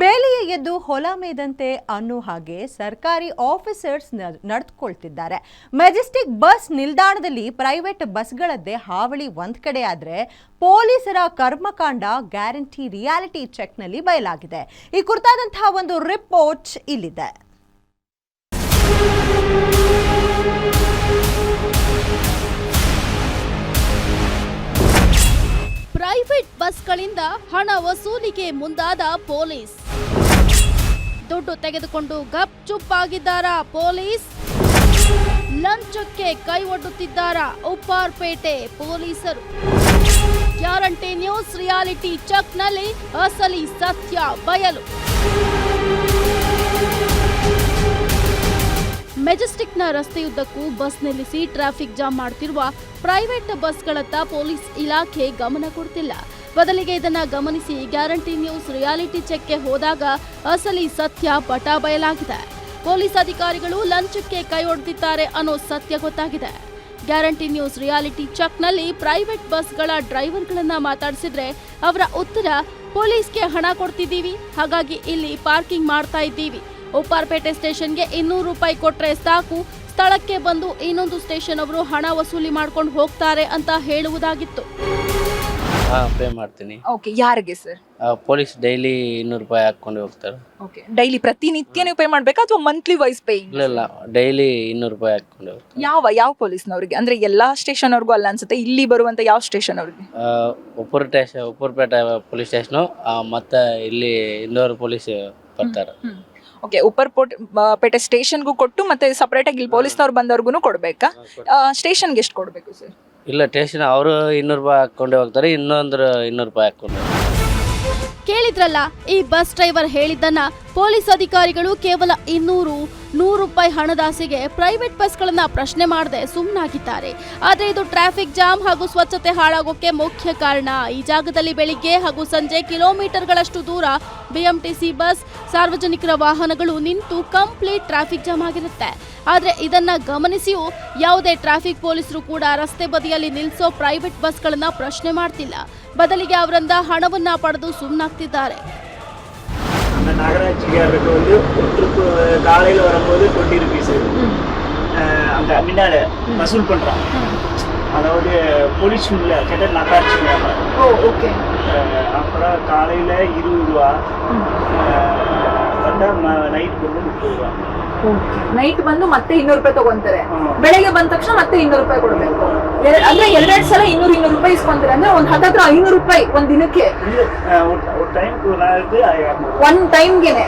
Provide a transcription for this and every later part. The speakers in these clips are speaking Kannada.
ಬೇಲಿಯ ಎದ್ದು ಹೊಲ ಮೇದಂತೆ ಅನ್ನೋ ಹಾಗೆ ಸರ್ಕಾರಿ ಆಫೀಸರ್ಸ್ ನಡೆದುಕೊಳ್ತಿದ್ದಾರೆ ಮೆಜೆಸ್ಟಿಕ್ ಬಸ್ ನಿಲ್ದಾಣದಲ್ಲಿ ಪ್ರೈವೇಟ್ ಬಸ್ಗಳದ್ದೇ ಹಾವಳಿ ಒಂದ್ ಕಡೆ ಆದ್ರೆ ಪೊಲೀಸರ ಕರ್ಮಕಾಂಡ ಗ್ಯಾರಂಟಿ ರಿಯಾಲಿಟಿ ಚೆಕ್ನಲ್ಲಿ ಬಯಲಾಗಿದೆ. ಈ ಕುರಿತಾದಂತಹ ಒಂದು ರಿಪೋರ್ಟ್ ಇಲ್ಲಿದೆ. ಪ್ರೈವೇಟ್ ಬಸ್ಗಳಿಂದ ಹಣ ವಸೂಲಿಗೆ ಮುಂದಾದ ಪೊಲೀಸ್. ದುಡ್ಡು ತೆಗೆದುಕೊಂಡು ಗಪ್ ಚುಪ್ ಆಗಿದ್ದಾರ ಪೊಲೀಸ್? ಲಂಚಕ್ಕೆ ಕೈ ಒಡ್ಡುತ್ತಿದ್ದಾರಾ ಉಪ್ಪಾರ್ಪೇಟೆ ಪೊಲೀಸರು? ಗ್ಯಾರಂಟಿ ನ್ಯೂಸ್ ರಿಯಾಲಿಟಿ ಚೆಕ್ನಲ್ಲಿ ಅಸಲಿ ಸತ್ಯ ಬಯಲು. ಮೆಜೆಸ್ಟಿಕ್ನ ರಸ್ತೆಯುದ್ದಕ್ಕೂ ಬಸ್ ನಿಲ್ಲಿಸಿ ಟ್ರಾಫಿಕ್ ಜಾಮ್ ಮಾಡ್ತಿರುವ ಪ್ರೈವೇಟ್ ಬಸ್ಗಳತ್ತ ಪೊಲೀಸ್ ಇಲಾಖೆ ಗಮನ ಕೊಡ್ತಿಲ್ಲ. ಬದಲಿಗೆ ಇದನ್ನ ಗಮನಿಸಿ ಗ್ಯಾರಂಟಿ ನ್ಯೂಸ್ ರಿಯಾಲಿಟಿ ಚೆಕ್ಗೆ ಹೋದಾಗ ಅಸಲಿ ಸತ್ಯ ಪಟ ಬಯಲಾಗಿದೆ. ಪೊಲೀಸ್ ಅಧಿಕಾರಿಗಳು ಲಂಚಕ್ಕೆ ಕೈ ಒಡೆದಿದ್ದಾರೆ ಅನ್ನೋ ಸತ್ಯ ಗೊತ್ತಾಗಿದೆ. ಗ್ಯಾರಂಟಿ ನ್ಯೂಸ್ ರಿಯಾಲಿಟಿ ಚೆಕ್ನಲ್ಲಿ ಪ್ರೈವೇಟ್ ಬಸ್ಗಳ ಡ್ರೈವರ್ಗಳನ್ನ ಮಾತಾಡಿಸಿದ್ರೆ ಅವರ ಉತ್ತರ ಪೊಲೀಸ್ಗೆ ಹಣ ಕೊಡ್ತಿದ್ದೀವಿ. ಹಾಗಾಗಿ ಇಲ್ಲಿ ಪಾರ್ಕಿಂಗ್ ಮಾಡ್ತಾ ಇದ್ದೀವಿ. ಉಪ್ಪಾರ್ಪೇಟೆ ಸ್ಟೇಷನ್ಗೆ ಇನ್ನೂರು ರೂಪಾಯಿ ಕೊಟ್ಟರೆ ಸಾಕು. ಸ್ಥಳಕ್ಕೆ ಬಂದು ಇನ್ನೊಂದು ಸ್ಟೇಷನ್ ಅವರು ಹಣ ವಸೂಲಿ ಮಾಡ್ಕೊಂಡು ಹೋಗ್ತಾರೆ ಅಂತ ಹೇಳುವುದಾಗಿತ್ತು. ಹಾಂ ಪೇ ಮಾಡ್ತೀನಿ. ಓಕೆ ಯಾರಿಗೆ ಸರ್ ಪೊಲೀಸ್ ಡೈಲಿ ಇನ್ನೂರು ರೂಪಾಯಿ ಹಾಕೊಂಡು ಹೋಗ್ತಾರೆ. ಓಕೆ ಡೈಲಿ ಪ್ರತಿನಿತ್ಯ ನೀವು ಪೇ ಮಾಡಬೇಕಾ ಅಥವಾ ಮಂತ್ಲಿ ವೈಸ್ ಪೇಯಿಂಗ್ ಇಲ್ಲ ಇಲ್ಲ ಡೈಲಿ ಇನ್ನೂರು ರೂಪಾಯಿ ಹಾಕೊಂಡು ಹೋಗ್ತಾರೆ. ಯಾವ ಯಾವ ಪೊಲೀಸ್ನವ್ರಿಗೆ ಅಂದ್ರೆ ಎಲ್ಲಾ ಸ್ಟೇಷನ್ ಅವ್ರಿಗೂ ಅಲ್ಲ ಅನ್ಸುತ್ತೆ ಇಲ್ಲಿ ಬರುವಂತ ಯಾವ ಸ್ಟೇಷನ್ ಅವ್ರಿಗೆ ಆ, Uppuru station Uppurupete police station ಮತ್ತು ಇಲ್ಲಿ ಇಂದೋರ್ ಪೊಲೀಸ್ ಬರ್ತಾರೆ. ಓಕೆ ಉಪ್ಪರ್ ಪೋಟ್ ಬ- ಪೇಟೆ ಸ್ಟೇಷನ್ಗೂ ಕೊಟ್ಟು ಮತ್ತೆ ಸಪರೇಟ್ ಆಗಿ ಇಲ್ಲಿ ಪೊಲೀಸ್ನವ್ರು ಬಂದವ್ರಿಗೂ ಕೊಡ್ಬೇಕಾ? ಸ್ಟೇಷನ್ಗೆ ಎಷ್ಟು ಕೊಡ್ಬೇಕು ಸರ್ ಇಲ್ಲ ಟೇಷನ್ ಅವರು ಇನ್ನೂರು ರೂಪಾಯಿ ಹಾಕೊಂಡೇ ಹೋಗ್ತಾರೆ, ಇನ್ನೊಂದ್ರ ಇನ್ನೂರು ರೂಪಾಯಿ ಹಾಕ್ಕೊಂಡು. ಕೇಳಿದ್ರಲ್ಲ, ಈ ಬಸ್ ಡ್ರೈವರ್ ಹೇಳಿದ್ದನ್ನ ಪೊಲೀಸ್ ಅಧಿಕಾರಿಗಳು ಕೇವಲ ಇನ್ನೂರು ನೂರು ರೂಪಾಯಿ ಹಣದಾಸೆಗೆ ಪ್ರೈವೇಟ್ ಬಸ್ಗಳನ್ನ ಪ್ರಶ್ನೆ ಮಾಡದೆ ಸುಮ್ಮನಾಗಿದ್ದಾರೆ ಆದರೆ ಇದು ಟ್ರಾಫಿಕ್ ಜಾಮ್ ಹಾಗೂ ಸ್ವಚ್ಛತೆ ಹಾಳಾಗೋಕೆ ಮುಖ್ಯ ಕಾರಣ. ಈ ಜಾಗದಲ್ಲಿ ಬೆಳಿಗ್ಗೆ ಹಾಗೂ ಸಂಜೆ ಕಿಲೋಮೀಟರ್ಗಳಷ್ಟು ದೂರ ಬಿಎಂಟಿಸಿ ಬಸ್ ಸಾರ್ವಜನಿಕರ ವಾಹನಗಳು ನಿಂತು ಕಂಪ್ಲೀಟ್ ಟ್ರಾಫಿಕ್ ಜಾಮ್ ಆಗಿರುತ್ತೆ. ಆದರೆ ಇದನ್ನ ಗಮನಿಸಿಯೂ ಯಾವುದೇ ಟ್ರಾಫಿಕ್ ಪೊಲೀಸರು ಕೂಡ ರಸ್ತೆ ಬದಿಯಲ್ಲಿ ನಿಲ್ಲಿಸೋ ಪ್ರೈವೇಟ್ ಬಸ್ಗಳನ್ನ ಪ್ರಶ್ನೆ ಮಾಡ್ತಿಲ್ಲ. ಬದಲಿಗೆ ಅವರಿಂದ ಹಣವನ್ನ ಪಡೆದು ಸುಮ್ಮನಾಗ್ತಿದ್ದಾರೆ அந்த நகராட்சிக்காரருக்கு வந்து ட்ரிப்பு காலையில் வரும்போது டுவெண்ட்டி ருபீஸு அந்த முன்னாடி வசூல் பண்ணுறான் அதாவது பொலிஷன்ல கேட்ட நகராட்சிங்க ஓ ஓகே அப்புறம் காலையில் இருபது ரூபா. ನೈಟ್ ಬಂದು ಮತ್ತೆ ಇನ್ನೂರು ರೂಪಾಯಿ ತಗೊಂತಾರೆ. ಬೆಳಗ್ಗೆ ಬಂದ ತಕ್ಷಣ ಮತ್ತೆ ಇನ್ನೂರು ರೂಪಾಯಿ ಕೊಡ್ಬೇಕು. ಅಂದ್ರೆ ಎರಡೆರಡು ಸಲ ಇನ್ನೂರು ಇನ್ನೂರು ರೂಪಾಯಿ ಇಸ್ಕೊಂತಾರೆ. ಅಂದ್ರೆ ಒಂದ್ ಹತ್ತತ್ರ ಐನೂರು ರೂಪಾಯಿ ಒಂದ್ ದಿನಕ್ಕೆ. ಒನ್ ಟೈಮ್ಗೆನೆ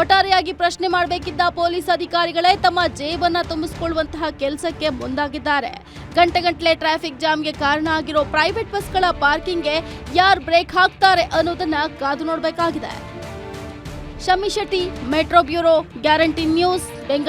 ಒಟ್ಟಾರೆಯಾಗಿ ಪ್ರಶ್ನೆ ಮಾಡಬೇಕಿದ್ದ ಪೊಲೀಸ್ ಅಧಿಕಾರಿಗಳೇ ತಮ್ಮ ಜೇಬನ್ನ ತುಂಬಿಸಿಕೊಳ್ಳುವಂತಹ ಕೆಲಸಕ್ಕೆ ಮುಂದಾಗಿದ್ದಾರೆ. ಗಂಟೆಗಟ್ಟಲೆ ಟ್ರಾಫಿಕ್ ಜಾಮ್ಗೆ ಕಾರಣ ಆಗಿರೋ ಪ್ರೈವೇಟ್ ಬಸ್ಗಳ ಪಾರ್ಕಿಂಗ್ಗೆ ಯಾರು ಬ್ರೇಕ್ ಹಾಕ್ತಾರೆ ಅನ್ನೋದನ್ನ ಕಾದು ನೋಡಬೇಕಾಗಿದೆ. Shami Shetty metro bureau guarantee news Bengaluru